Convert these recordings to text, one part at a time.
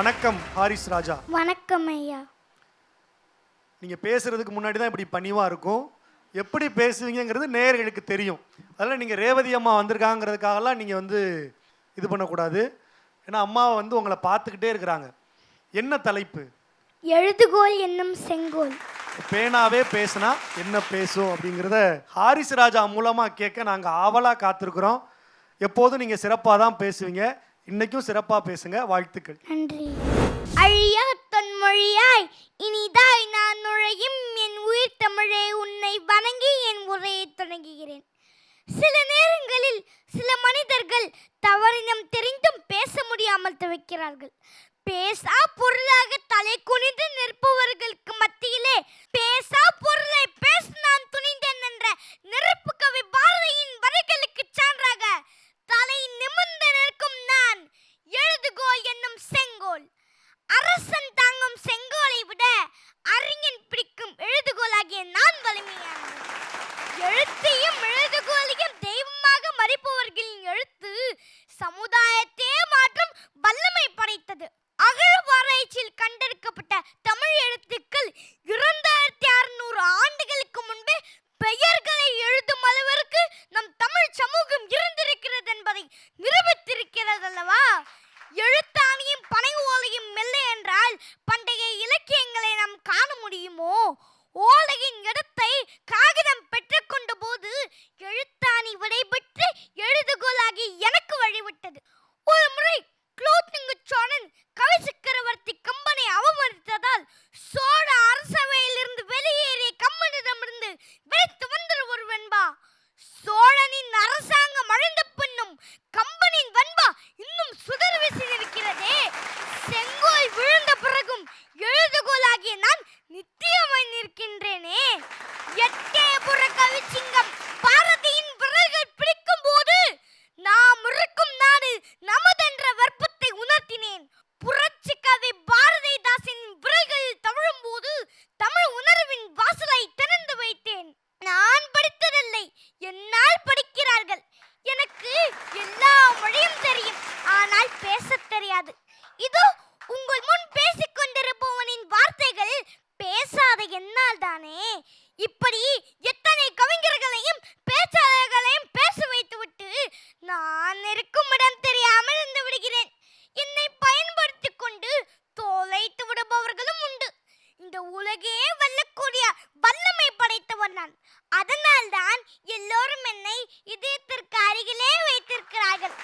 வணக்கம் ஹாரிஸ் ராஜா. வணக்கம் ஐயா. நீங்க பேசுறதுக்கு முன்னாடி தான் இப்படி பணிவா இருக்கும். எப்படி பேசுவீங்கங்கிறது நேயர்களுக்கு தெரியும். அதெல்லாம் நீங்க ரேவதி அம்மா வந்திருக்காங்கிறதுக்காகலாம் நீங்க வந்து இது பண்ணக்கூடாது. ஏன்னா அம்மாவை வந்து உங்களை பார்த்துக்கிட்டே இருக்கிறாங்க. என்ன தலைப்பு? எழுதுகோல் என்னும் செங்கோல். பேனாவே பேசுனா என்ன பேசும் அப்படிங்கிறத ஹாரிஸ் ராஜா மூலமா கேட்க நாங்க ஆவலா காத்திருக்கிறோம். எப்போதும் நீங்க சிறப்பாக தான் பேசுவீங்க. இன்னைக்கும் சிறப்பா பேசுங்க. வாழ்த்துக்கள். நன்றி. அழியா தொன்மொழியாய் இனிதாய் நான் நுழையும் என் உயிர் தமிழே உன்னை வணங்கி என் உரையை தொடங்குகிறேன். சில நேரங்களில் சில மனிதர்கள் தவறினம் தெரிந்தும் பேச முடியாமல் தவிக்கிறார்கள். பேசா பொருளாக தலை குனிந்து நிற்பவர்களுக்கு மத்தியிலே பே சொன்னான். அதனால்தான் எல்லோரும் என்னை இதயத்திற்கு அருகிலே வைத்திருக்கிறார்கள்.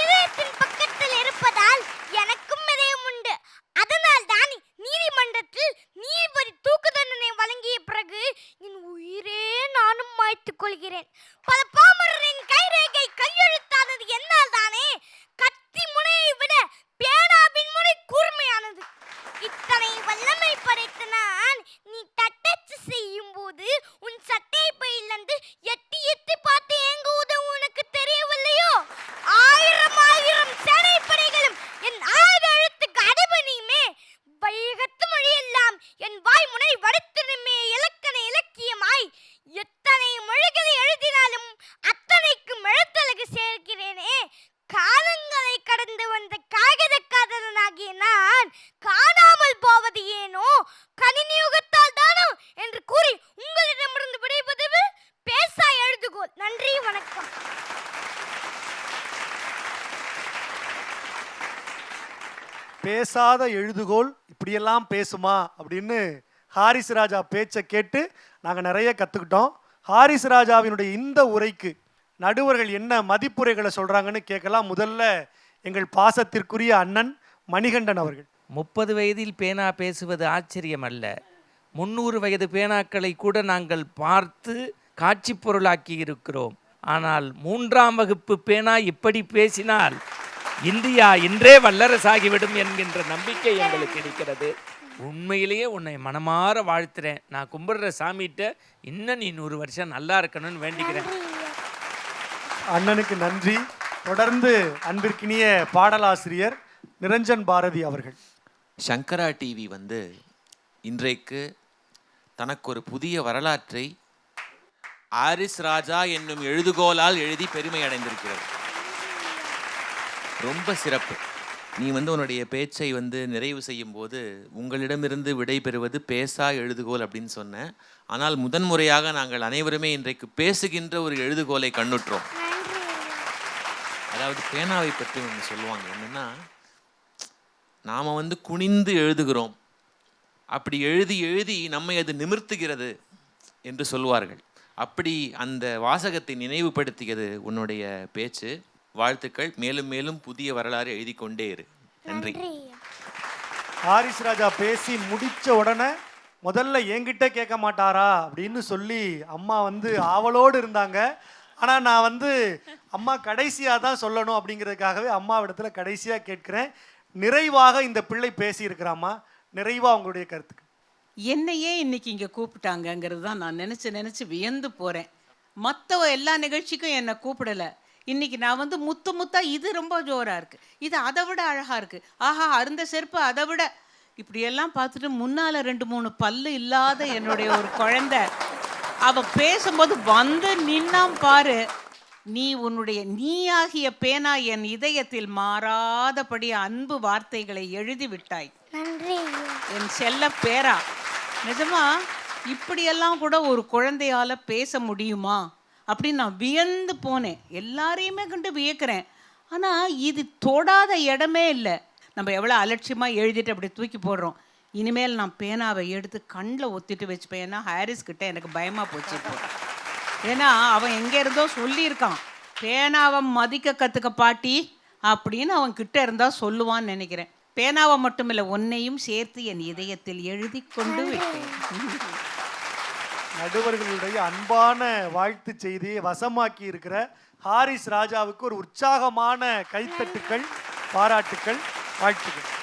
இதயத்தின் பக்கத்தில் இருப்பதால் எனக்கும் இதயம் உண்டு. அதனால் தான் நீதிமன்றத்தில் நீதிபதி தூக்கு தண்டனை வழங்கிய பிறகு என் உயிரே நானும் மாய்த்துக் கொள்கிறேன். பல பேசாத எழுதுகோல் இப்படியெல்லாம் பேசுமா? அப்படின்னு ஹாரிஸ் ராஜா பேச்சை கேட்டு நாங்கள் நிறைய கற்றுக்கிட்டோம் ஹாரிஸ் ராஜாவினுடைய இந்த உரைக்கு நடுவர்கள் என்ன மதிப்புரைகளை சொல்கிறாங்கன்னு கேட்கலாம். முதல்ல எங்கள் பாசத்திற்குரிய அண்ணன் மணிகண்டன் அவர்கள். முப்பது வயதில் பேனா பேசுவது ஆச்சரியம் அல்ல முந்நூறு வயது பேனாக்களை கூட நாங்கள் பார்த்து காட்சி பொருளாக்கி இருக்கிறோம் ஆனால் மூன்றாம் வகுப்பு பேனா இப்படி பேசினால் இந்தியா இன்றே வல்லரசாகிவிடும் என்கின்ற நம்பிக்கை எங்களுக்கு இருக்கிறது. உண்மையிலேயே உன்னை மனமாற வாழ்த்துறேன். நான் கும்பிடுற சாமிகிட்ட இன்னும் நீ நூறு வருஷம் நல்லா இருக்கணும்னு வேண்டிக்கிறேன். அண்ணனுக்கு நன்றி. தொடர்ந்து அன்பிற்கினிய பாடலாசிரியர் நிரஞ்சன் பாரதி அவர்கள். சங்கரா டிவி வந்து இன்றைக்கு தனக்கு ஒரு புதிய வரலாற்றை ஆரிஸ் ராஜா என்னும் எழுதுகோலால் எழுதி பெருமை அடைந்திருக்கிறது ரொம்ப சிறப்பு. நீ வந்து உன்னுடைய பேச்சை வந்து நிறைவு செய்யும் போது உங்களிடமிருந்து விடை பெறுவது பேசா எழுதுகோல் அப்படின்னு சொன்னேன். ஆனால் முதன்முறையாக நாங்கள் அனைவருமே இன்றைக்கு பேசுகின்ற ஒரு எழுதுகோலை கண்ணுற்றோம். அதாவது பேனாவை பற்றி ஒன்று சொல்லுவாங்க. என்னன்னா நாம் வந்து குனிந்து எழுதுகிறோம். அப்படி எழுதி எழுதி நம்மை அது நிமிர்த்துகிறது என்று சொல்வார்கள் அப்படி அந்த வாசகத்தை நினைவுபடுத்தியது உன்னுடைய பேச்சு. வாழ்த்துக்கள். மேலும் மேலும் புதிய வரலாறு எழுதி கொண்டே இரு. நன்றி. ஹாரிஸ் ராஜா பேசி முடிச்ச உடனே முதல்ல என்கிட்ட கேட்க மாட்டாரா அப்படின்னு சொல்லி அம்மா வந்து ஆவலோடு இருந்தாங்க. ஆனால் நான் வந்து அம்மா கடைசியாக தான் சொல்லணும் அப்படிங்கிறதுக்காகவே அம்மாவிடத்துல கடைசியாக கேட்கிறேன். நிறைவாக இந்த பிள்ளை பேசியிருக்கிறாம்மா. நிறைவாக உங்களுடைய கருத்துக்கு என்னையே இன்னைக்கு இங்கே கூப்பிட்டாங்கங்கிறது தான் நான் நினச்சி நினச்சி வியந்து போகிறேன் மற்ற எல்லா நிகழ்ச்சிக்கும் என்னை கூப்பிடல. இன்னைக்கு நான் வந்து முத்து முத்தா இது ரொம்ப ஜோராக இருக்கு. இது அதை விட அழகாக இருக்கு. ஆஹா அருந்த செருப்பு அதை விட. இப்படியெல்லாம் பார்த்துட்டு முன்னால் ரெண்டு மூணு பல்லு இல்லாத என்னுடைய ஒரு குழந்தை. அவ பேசும்போது வந்து நின்னாம் பாரு. நீ உன்னுடைய நீயாகிய பேனா என் இதயத்தில் மாறாதபடி அன்பு வார்த்தைகளை எழுதி விட்டாய். என் செல்ல பேரா. நிஜமா இப்படியெல்லாம் கூட ஒரு குழந்தையால பேச முடியுமா? அப்படின்னு நான் வியந்து போனேன். எல்லாரையுமே கண்டு வியக்கிறேன். ஆனால் இது தொடாத இடமே இல்லை. நம்ம எவ்வளோ அலட்சியமாக எழுதிட்டு அப்படி தூக்கி போடுறோம். இனிமேல் நான் பேனாவை எடுத்து கண்ணில் ஒத்திட்டு வச்சுப்பேன். ஏன்னா ஹாரிஸ் கிட்டே எனக்கு பயமாக போச்சு இப்போ. ஏன்னா அவன் எங்கே இருந்தோ சொல்லியிருக்கான். பேனாவை மதிக்க கற்றுக்க பாட்டி அப்படின்னு அவன் கிட்ட இருந்தால் சொல்லுவான்னு நினைக்கிறேன். பேனாவை மட்டுமில்லை ஒன்னையும் சேர்த்து என் இதயத்தில் எழுதி கொண்டு விட்டேன். நடுவர்களுடைய அன்பான வாழ்த்து செய்தியை வசமாக்கி இருக்கிற ஹாரிஸ் ராஜாவுக்கு ஒரு உற்சாகமான கைத்தட்டுக்கள் பாராட்டுக்கள் வாழ்த்துக்கள்.